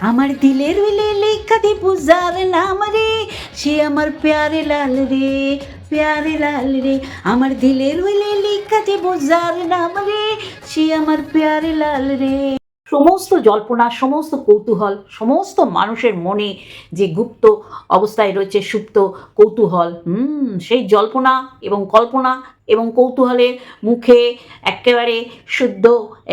আমার দিলের উইলে লেখা দে পূজার নাম রে। সে আমার প্যারে লাল রে, প্যারে লাল রে। আমার দিলের উইলে লেখা দে পূজার নাম রে। সে আমার প্যারে লাল রে। সমস্ত জল্পনা, সমস্ত কৌতূহল, সমস্ত মানুষের মনে যে গুপ্ত অবস্থায় রয়েছে সুপ্ত কৌতূহল, হুম, সেই জল্পনা এবং কল্পনা এবং কৌতূহলের মুখে একেবারে শুদ্ধ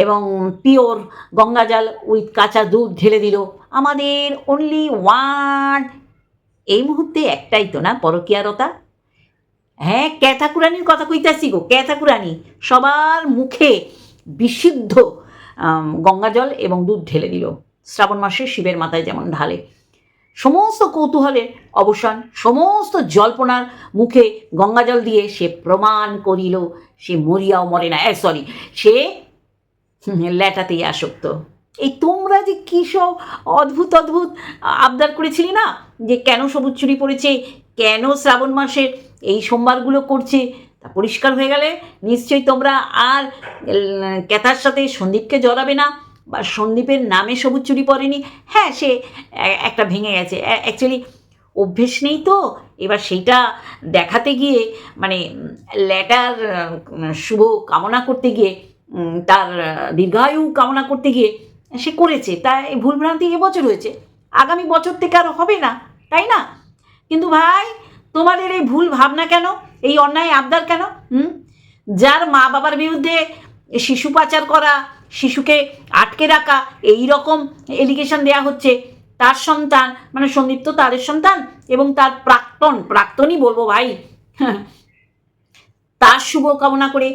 এবং পিওর গঙ্গাজল উইথ কাঁচা দুধ ঢেলে দিল। আমাদের অনলি ওয়ান এই মুহূর্তে একটাই তো না পরকীয়ারতা? হ্যাঁ ক্যাথাকুরানির কথা কইতাছি গো, ক্যাথাকুরানি। সবার মুখে বিশুদ্ধ গঙ্গাজল এবং দুধ ঢেলে দিল। শ্রাবণ মাসে শিবের মাথায় যেমন ঢালে। সমস্ত কৌতূহলের অবসান, সমস্ত জল্পনার মুখে গঙ্গাজল দিয়ে সে প্রমাণ করিল, সে মরিয়াও মরে না। সরি সে ল্যাটাতেই আসক্ত। এই তোমরা যে কী সব অদ্ভুত অদ্ভুত আবদার করেছিলি না? যে কেন সবুজ চুরি পড়েছে, কেন শ্রাবণ মাসে এই সোমবারগুলো করছে, তা পরিষ্কার হয়ে গেলে নিশ্চয়ই তোমরা আর ক্যাথার সাথে সন্দীপকে জড়াবে না। বা সন্দীপের নামে সবুজ চুরি পরেনি। হ্যাঁ সে একটা ভেঙে গেছে। অ্যাকচুয়ালি অভ্যেস নেই তো। এবার সেইটা দেখাতে গিয়ে মানে ল্যাটার শুভ কামনা করতে গিয়ে তার দীর্ঘায়ু কামনা করতে গিয়ে সে করেছে। তাই ভুলভ্রান্তি এবছর হয়েছে। আগামী বছর থেকে আর হবে না, তাই না? কিন্তু ভাই, তোমাদের এই ভুল ভাবনা কেন? এই অন্যায় আবদার কেন? হুম? যার মা বাবার বিরুদ্ধে শিশু পাচার করা শিশুকে আটকে রাখা, এই রকম এলিগেশন দেয়া হচ্ছে। তার সন্তান মানে সন্দীপ তো তাদের সন্তান এবং তার প্রাক্তন, প্রাক্তনই বলব ভাই। তার শুভ কামনা করে,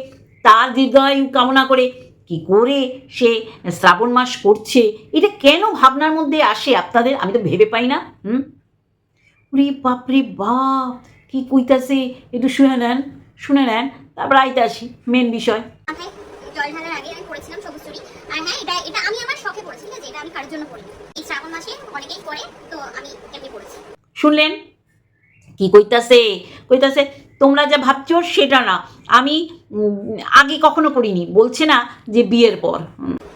তার দীর্ঘায়ু কামনা করে কি করে সে শ্রাবণ মাস করছে, এটা কেন ভাবনার মধ্যে আসে আপনাদের? আমি তো ভেবে পাই না, হুম? রে বাপরে বাপ, কি কইতাছে? একটু শুনে নেন শুনে নেন, তারপর আইতে আসি মেন বিষয় জল ঢালার আগে আমি পড়েছিলাম সবুজ চুড়ি আর হ্যাঁ এটা এটা আমি আমার শখে পড়েছি ঠিক আছে? এটা আমি কারোর জন্য এই শ্রাবণ মাসে অনেকেই করে তো আমি এমনি পড়েছি। শুনলেন? কি কইতাছে? কইতাছে তোমরা যা ভাবছ সেটা না। আমি আগে কখনো করিনি বলছে না যে বিয়ের পর।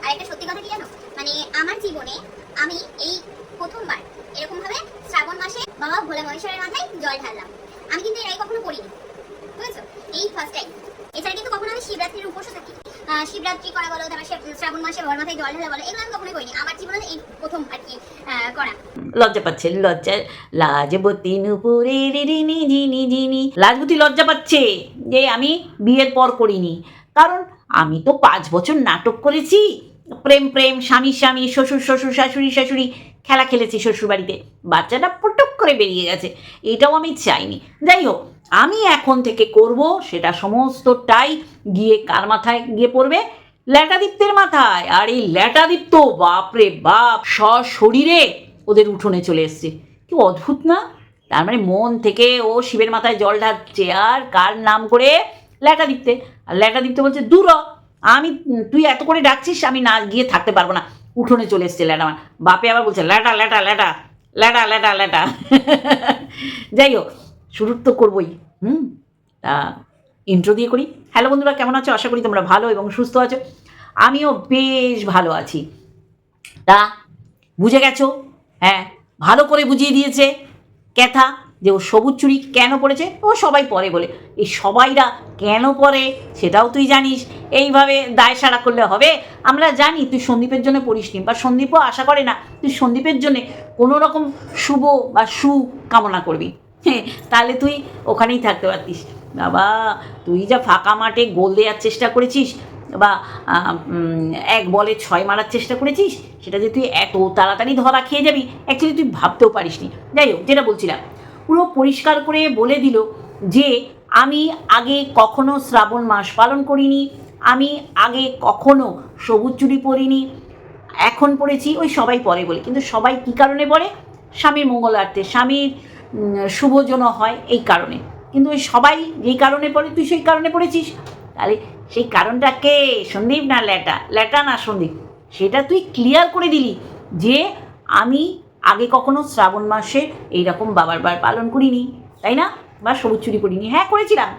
আর একটা সত্যি কথা কি জানো? মানে আমার জীবনে আমি এই প্রথমবার এরকম ভাবে শ্রাবণ মাসে বাবা ভোলা মহেশ্বরের মাথায় জল ঢাললাম। আমি কিন্তু এর আগে কখনো করিনি বুঝেছ? এই ফার্স্ট টাইম এছাড়া কিন্তু কখনো আমি শিবরাত্রির উপোসও থাকি। শিবরাত্রি করা বলো, তারপর শ্রাবণ মাসে বাবার মাথায় জল ঢালা বলো, এগুলো আমি কখনোই করিনি। আমার জীবনে এই প্রথম আর কি করা। লজ্জা পাচ্ছে লজ্জা। লাজবতী নুপুরে লাজবতী লজ্জা পাচ্ছে যে আমি বিয়ের পর করিনি। কারণ আমি তো পাঁচ বছর নাটক করেছি। প্রেম প্রেম, স্বামী স্বামী, শ্বশুর শ্বশুর, শাশুড়ি শাশুড়ি, খেলা খেলেছি শ্বশুর বাড়িতে বাচ্চাটা পটক করে বেরিয়ে গেছে। এটাও আমি চাইনি। যাই হোক আমি এখন থেকে করব সেটা সমস্তটাই গিয়ে কার মাথায় গিয়ে পড়বে? ল্যাটাদীপ্তের মাথায়। আর এই ল্যাটাদীপ্ত, বাপরে বাপ, সশরীরে ওদের উঠোনে চলে এসছে। কি অদ্ভুত না? তার মানে মন থেকে ও শিবের মাথায় জল ঢালছে আর কার নাম করে? ল্যাটাদীপ্তে। আর ল্যাটাদীপ্তে বলছে, দূর, আমি, তুই এত করে ডাকছিস, আমি না গিয়ে থাকতে পারব না। উঠোনে চলে এসছে ল্যাটা বাপে আবার বলছে ল্যাটা ল্যাটা ল্যাটা ল্যাটা ল্যাটা ল্যাটা। যাই হোক শুরুর তো করবোই, হুম? তা ইন্ট্রো দিয়ে করি। হ্যালো বন্ধুরা, কেমন আছো? আশা করি তোমরা ভালো এবং সুস্থ আছো। আমিও বেশ ভালো আছি। তা বুঝে গেছো? হ্যাঁ ভালো করে বুঝিয়ে দিয়েছে ক্যাথা যে ও সবুজ চুড়ি কেন পড়েছে ও সবাই পরে বলে। এই সবাইরা কেন পরে সেটাও তুই জানিস। এইভাবে দায় সারা করলে হবে। আমরা জানি তুই সন্দীপের জন্য পড়িসনি বা সন্দীপও আশা করে না। তুই সন্দীপের জন্যে কোনো রকম শুভ বা সু কামনা করবি। তাহলে তুই ওখানেই থাকতে পারতিস। বাবা, তুই যা ফাঁকা মাঠে গোল দেওয়ার চেষ্টা করেছিস বা এক বলে ছয় মারার চেষ্টা করেছিস, সেটা যে তুই এত তাড়াতাড়ি ধরা খেয়ে যাবি অ্যাকচুয়ালি তুই ভাবতেও পারিসনি। যাই হোক, যেটা বলছিলাম, পুরো পরিষ্কার করে বলে দিল যে, আমি আগে কখনো শ্রাবণ মাস পালন করিনি, আমি আগে কখনো সবুজ চুড়ি পরিনি, এখন পড়েছি ওই সবাই পরে বলে। কিন্তু সবাই কী কারণে পড়ে? স্বামীর মঙ্গলার্থে। স্বামীর শুভজন হয় এই কারণে। কিন্তু ওই সবাই যেই কারণে পড়ে, তুই সেই কারণে পড়েছিস? তাহলে সেই কারণটা কে? সন্দীপ না ল্যাটা? ল্যাটা না সন্দীপ? সেটা তুই ক্লিয়ার করে দিলি যে আমি আগে কখনো শ্রাবণ মাসে এইরকম বাবার বার পালন করিনি, তাই না? বা সবুজ চুরি করিনি। হ্যাঁ করেছিলাম।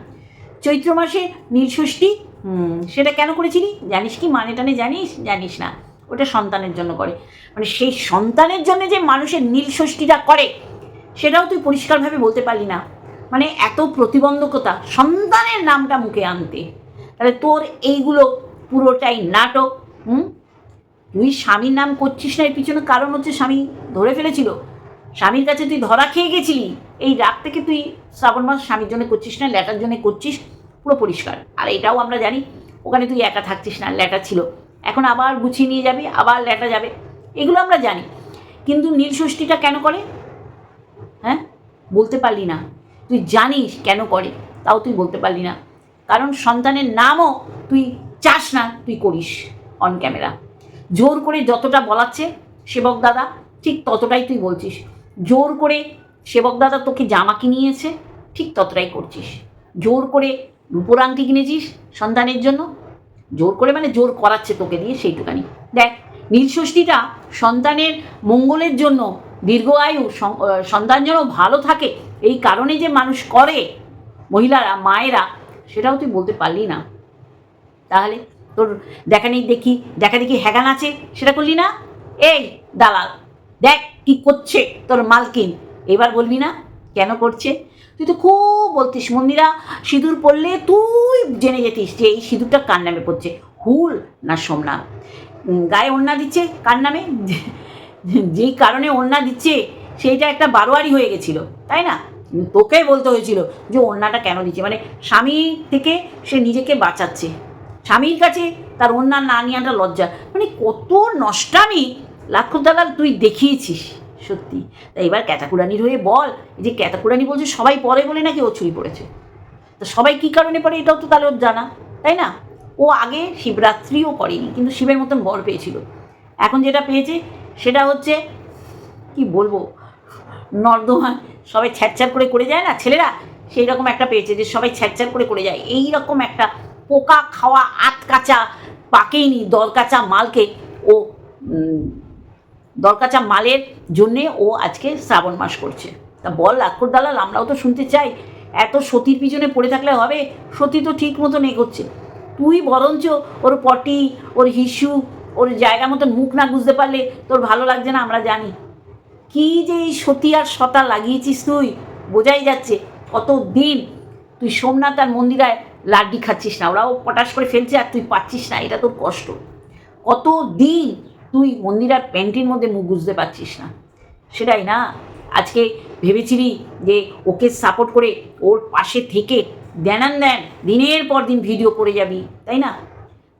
চৈত্র মাসে নীলষষ্ঠী হুম, সেটা কেন করেছিলি? জানিস কি মানে টানে জানিস? জানিস না। ওটা সন্তানের জন্য করে। মানে সেই সন্তানের জন্য যে মানুষের নীল ষষ্ঠীটা করে সেটাও তুই পরিষ্কারভাবে বলতে পারলি না। মানে এত প্রতিবন্ধকতা, সন্তানের নামটা মুখে আনতে। তাহলে তোর এইগুলো পুরোটাই নাটক, হুম? তুই স্বামীর নাম করছিস না, এর পিছনে কারণ হচ্ছে স্বামী ধরে ফেলেছিল। স্বামীর কাছে তুই ধরা খেয়ে গেছিলি, এই রাত থেকে তুই শ্রাবণ মাস স্বামীর জন্য করছিস না ল্যাটার জন্য করছিস, পুরো পরিষ্কার। আর এটাও আমরা জানি, ওখানে তুই একা থাকছিস না ল্যাটা ছিল। এখন আবার গুছিয়ে নিয়ে যাবি, আবার ল্যাটা যাবে, এগুলো আমরা জানি। কিন্তু নীল ষষ্ঠীটা কেন করে? হ্যাঁ? বলতে পারলি না। তুই জানিস কেন করে, তাও তুই বলতে পারলি না। কারণ সন্তানের নামও তুই চাস না তুই করিস অন ক্যামেরা জোর করে যতটা বলাচ্ছে সেবক দাদা, ঠিক ততটাই তুই বলছিস। জোর করে সেবক দাদা তোকে জামা কিনিয়েছে, ঠিক ততটাই করছিস। জোর করে রূপোর আংটি কিনেছিস সন্তানের জন্য, জোর করে মানে জোর করাচ্ছে তোকে দিয়ে সেইটুকানি। দেখ, নীলষষ্ঠীটা সন্তানের মঙ্গলের জন্য দীর্ঘ আয়ু সন্তান যেন ভালো থাকে, এই কারণে যে মানুষ করে, মহিলারা, মায়েরা, সেটাও তুই বলতে পারলি না। তাহলে তোর দেখা নেই দেখি, দেখা দেখি হ্যাগান আছে, সেটা করলি না? এই দালাল, দেখ কি করছে তোর মালকিন। এবার বলবি না কেন করছে? তুই তো খুব বলতিস মন্দিরা সিঁদুর পড়লে তুই জেনে যেতিস যে এই সিঁদুরটা কার নামে পড়ছে, হুল না সোমনাথ? গায়ে ওড়না দিচ্ছে কার নামে? যেই কারণে ওড়না দিচ্ছে, সেইটা একটা বারোয়ারি হয়ে গেছিল, তাই না? তোকে বলতে হয়েছিল যে ওড়নাটা কেন দিচ্ছে? মানে স্বামী থেকে সে নিজেকে বাঁচাচ্ছে। স্বামীর কাছে তার অন্যান্য না নেওয়াটা লজ্জা। মানে কত নষ্টামি! লাখ দালাল তুই দেখিয়েছিস, সত্যি। তা এবার ক্যাতাকুরানির হয়ে বল যে ক্যাতাকুরানি বলছে, সবাই পরে বলে নাকি ও চুরি পড়েছে তো সবাই কী কারণে পড়ে এটাও তো তাহলে ওর জানা, তাই না? ও আগে শিবরাত্রিও করেনি, কিন্তু শিবের মতন বর পেয়েছিল। এখন যেটা পেয়েছে সেটা হচ্ছে, কি বলব, নর্দমা সবাই ছ্যাঁচ্ছার করে করে যায় না? ছেলেরা সেই রকম একটা পেয়েছে যে সবাই ছ্যাঁচ্ছার করে করে যায়। এই রকম একটা পোকা খাওয়া আত কাঁচা পাকেইনি দর কাঁচা মালকে ও দরকাচা মালের জন্যে ও আজকে শ্রাবণ মাস করছে। তা বল লাক্ষর দালাল, আমরাও তো শুনতে চাই। এত সতীর পিছনে পড়ে থাকলে হবে? সতী তো ঠিক মতন এগোচ্ছে। তুই বরঞ্চ ওর পটি, ওর হিসু ওর জায়গা মতন মুখ না বুঝতে পারলে তোর ভালো লাগছে না, আমরা জানি। কি যে এই সতী আর সতা লাগিয়েছিস তুই, বোঝাই যাচ্ছে কত দিন তুই সোমনাথ আর মন্দিরায় লাড্ডি খাচ্ছিস না, ওরাও পটাশ করে ফেলছে আর তুই পাচ্ছিস না, এটা তোর কষ্ট। কত দিন তুই মন্দিরার প্যান্টির মধ্যে মুখ বুঝতে পারছিস না? সেটাই না, আজকে ভেবেছিলি যে ওকে সাপোর্ট করে ওর পাশে থেকে দেনান দেন দিনের পর দিন ভিডিও করে যাবি, তাই না?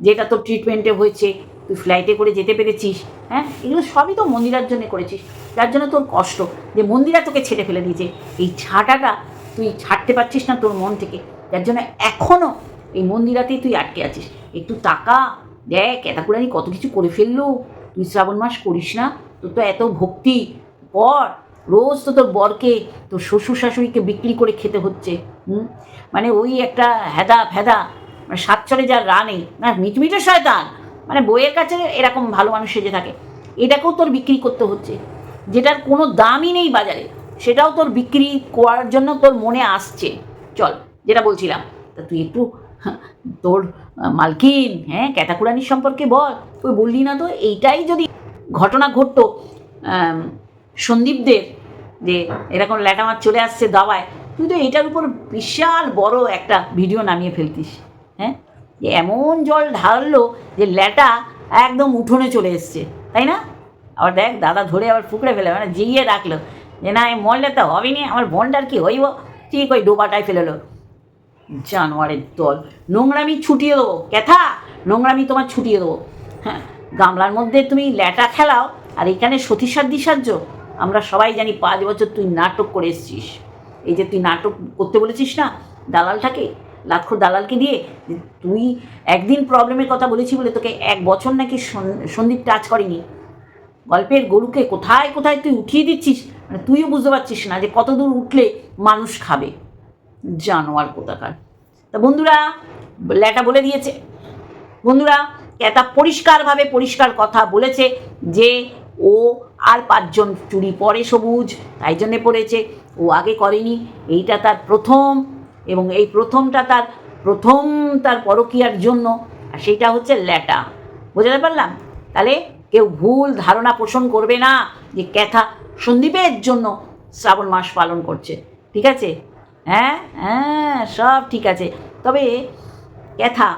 যেটা তোর ট্রিটমেন্টে হয়েছে তুই ফ্লাইটে করে যেতে পেরেছিস হ্যাঁ? এগুলো সবই তো মন্দিরার জন্য করেছিস। যার জন্য তোর কষ্ট। যে মন্দিরা তোকে ছেড়ে ফেলে দিয়েছে। এই ছাটাটা তুই ছাড়তে পারছিস না তোর মন থেকে। যার জন্য এখনও এই মন্দিরাতেই তুই আটকে আছিস। একটু টাকা দেখ এতাকুরানি কত কিছু করে ফেলল। তুই শ্রাবণ মাস করিস না। তোর তো এত ভক্তি। কর রোজ তো তোর বরকে, তোর শ্বশুর শাশুড়িকে বিক্রি করে খেতে হচ্ছে, হুম? মানে ওই একটা হেদা ফেদা মানে সাত চলে যার রা নেই না, মিটমিটে শয়তান। মানে বইয়ের কাছে এরকম ভালো মানুষ সেজে থাকে। এটাকেও তোর বিক্রি করতে হচ্ছে। যেটার কোনো দামই নেই বাজারে সেটাও তোর বিক্রি করার জন্য তোর মনে আসছে। চল যেটা বলছিলাম। তা তুই একটু হ্যাঁ, তোর মালকিন হ্যাঁ ক্যাতাকুরানির সম্পর্কে বল। তুই বললি না তো এইটাই যদি ঘটনা ঘটতো সন্দীপদের যে এরকম ল্যাটামার চলে আসছে দাওয়ায় তুই তো এটার উপর বিশাল বড় একটা ভিডিও নামিয়ে ফেলতিস হ্যাঁ? যে এমন জল ঢাললো যে ল্যাটা একদম উঠোনে চলে এসছে, তাই না? আবার দেখ, দাদা ধরে আবার ফুকড়ে ফেলে মানে জিইয়ে রাখল। যে না, এই মরলে তো হবে নি, আমার বোনটার কি হইব? ঠিক ওই ডোবাটায় ফেলেলো জানোয়ারের দল, নোংরামি ছুটিয়ে দেবো। ক্যাথা নোংরামি তোমার ছুটিয়ে দেবো। হ্যাঁ গামলার মধ্যে তুমি ল্যাটা খেলাও, আর এখানে সতীসাধ্য সাহায্য আমরা সবাই জানি পাঁচ বছর তুই নাটক করে এসছিস। এই যে তুই নাটক করতে বলেছিস না, দালালটাকে? লাক্ষর দালালকে দিয়ে তুই একদিন প্রবলেমের কথা বলেছি বলে তোকে এক বছর নাকি সন্দীপ টাচ করেনি? গল্পের গরুকে কোথায় কোথায় তুই উঠিয়ে দিচ্ছিস? মানে তুইও বুঝতে পারছিস না যে কত দূর উঠলে মানুষ খাবে। জানোয়ার কোথাকার। তা বন্ধুরা ল্যাটা বলে দিয়েছে। বন্ধুরা ক্যাতা পরিষ্কারভাবে পরিষ্কার কথা বলেছে যে ও আর পাঁচজন চুরি পরে সবুজ, তাই জন্যে পড়েছে। ও আগে করেনি। এইটা তার প্রথম এবং এই প্রথমটা তার, প্রথম তার পরকীয়ার জন্য, আর সেইটা হচ্ছে ল্যাটা। বোঝাতে পারলাম? তাহলে কেউ ভুল ধারণা পোষণ করবে না যে ক্যাথা সন্দীপের জন্য শ্রাবণ মাস পালন করছে। ঠিক আছে? হ্যাঁ হ্যাঁ সব ঠিক আছে। তবে ক্যাথা,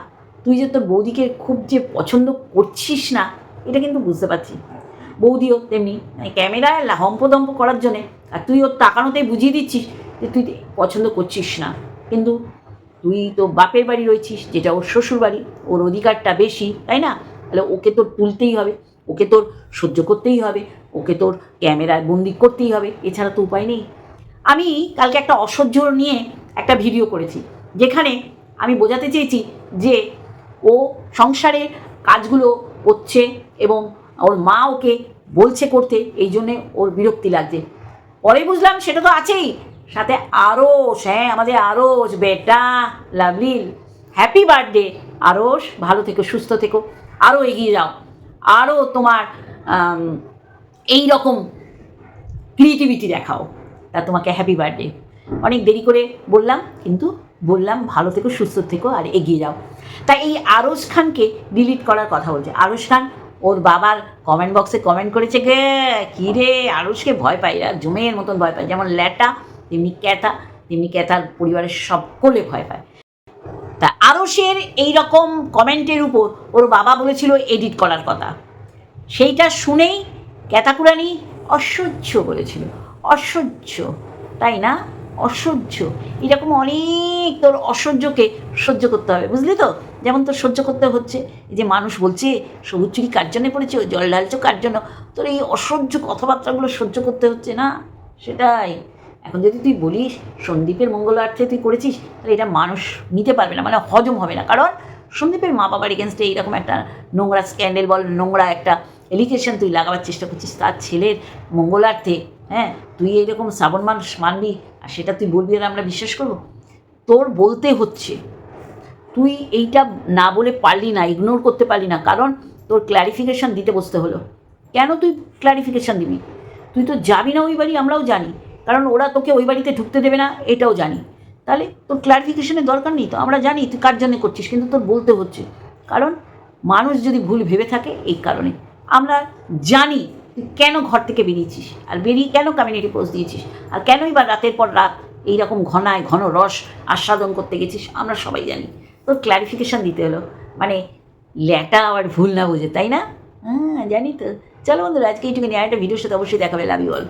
তুই যে তোর বৌদিকে খুব যে পছন্দ করছিস না, এটা কিন্তু বুঝতে পারছি। বৌদিও তেমনি মানে ক্যামেরায় হম্পদম্প করার জন্যে, আর তুই ওর তাকানোতেই বুঝিয়ে দিচ্ছিস যে তুই পছন্দ করছিস না। কিন্তু তুই তো বাপের বাড়ি রয়েছিস, যেটা ওর শ্বশুর বাড়ি, ওর অধিকারটা বেশি, তাই না? তাহলে ওকে তোর তুলতেই হবে, ওকে তোর সহ্য করতেই হবে, ওকে তোর ক্যামেরায় বন্দি করতেই হবে, এছাড়া তো উপায় নেই। আমি কালকে একটা অসহ্য নিয়ে একটা ভিডিও করেছি, যেখানে আমি বোঝাতে চেয়েছি যে ও সংসারের কাজগুলো করছে এবং ওর মা ওকে বলছে করতে, এই জন্যে ওর বিরক্তি লাগছে। পরে বুঝলাম সেটা তো আছেই সাথে আরস হ্যাঁ আমাদের আরস বেটা লাভলিল হ্যাপি বার্থডে আরস ভালো থেকো, সুস্থ থেকো। আরও এগিয়ে যাও। আরও তোমার এই রকম ক্রিয়েটিভিটি দেখাও, তা তোমাকে হ্যাপি বার্থডে অনেক দেরি করে বললাম, কিন্তু বললাম ভালো থেকো, সুস্থ থেকো আর এগিয়ে যাও। তা এই আরস খানকে ডিলিট করার কথা বলছে। আরস খান, ওর বাবার কমেন্ট বক্সে কমেন্ট করেছে, গে, কী রে আরসকে ভয় পাই আর জমের মতন ভয় পায় যেমন ল্যাটা তেমনি ক্যাথা তেমনি ক্যাতার পরিবারের সকলে ভয় পায়। তা আরসের এই রকম কমেন্টের উপর ওর বাবা বলেছিল এডিট করার কথা। সেইটা শুনেই ক্যাতাকুরানি অসহ্য বলেছিল। অসহ্য, তাই না? অসহ্য। এরকম অনেক তোর অসহ্যকে সহ্য করতে হবে, বুঝলি তো? যেমন তোর সহ্য করতে হচ্ছে যে মানুষ বলছে, সবুজ চুরি কার জন্যে পড়েছে জল ঢালছো কার জন্য? তোর এই অসহ্য কথাবার্তাগুলো সহ্য করতে হচ্ছে না? সেটাই। এখন যদি তুই বলিস সন্দীপের মঙ্গলার্থে তুই করেছিস, তাহলে এটা মানুষ নিতে পারবে না মানে হজম হবে না। কারণ সন্দীপের মা বাবার এগেনস্টে এইরকম একটা নোংরা স্ক্যান্ডেল বল, নোংরা একটা এলিগেশন তুই লাগাবার চেষ্টা করছিস, তার ছেলের মঙ্গলার্থে হ্যাঁ তুই এইরকম শ্রাবণ মানুষ মানবি, আর সেটা তুই বলবি আর আমরা বিশ্বাস করব? তোর বলতে হচ্ছে, তুই এইটা না বলে পারলি না ইগনোর করতে পারলি না, কারণ তোর ক্ল্যারিফিকেশান দিতে বসতে হলো। কেন তুই ক্ল্যারিফিকেশান দিবি? তুই তো যাবি না ওই বাড়ি, আমরাও জানি। কারণ ওরা তোকে ওই বাড়িতে ঢুকতে দেবে না, এটাও জানি। তাহলে তোর ক্লারিফিকেশনের দরকার নেই তো, আমরা জানি তুই কার জন্য করছিস, কিন্তু তোর বলতে হচ্ছে। কারণ মানুষ যদি ভুল ভেবে থাকে, এই কারণে। আমরা জানি তুই কেন ঘর থেকে বেরিয়েছিস, আর বেরিয়ে কেন কমিউনিটি পোস্ট দিয়েছিস, আর কেনই বা রাতের পর রাত এইরকম ঘনায় ঘন রস আস্বাদন করতে গেছিস, আমরা সবাই জানি। তোর ক্ল্যারিফিকেশান দিতে হলো। মানে ল্যাটা আবার ভুল না বুঝে, তাই না? হ্যাঁ জানি তো। চলো বন্ধুরা, আজকে এইটুকু আর একটা ভিডিওর সাথে অবশ্যই দেখাবে লাভ ইউ অল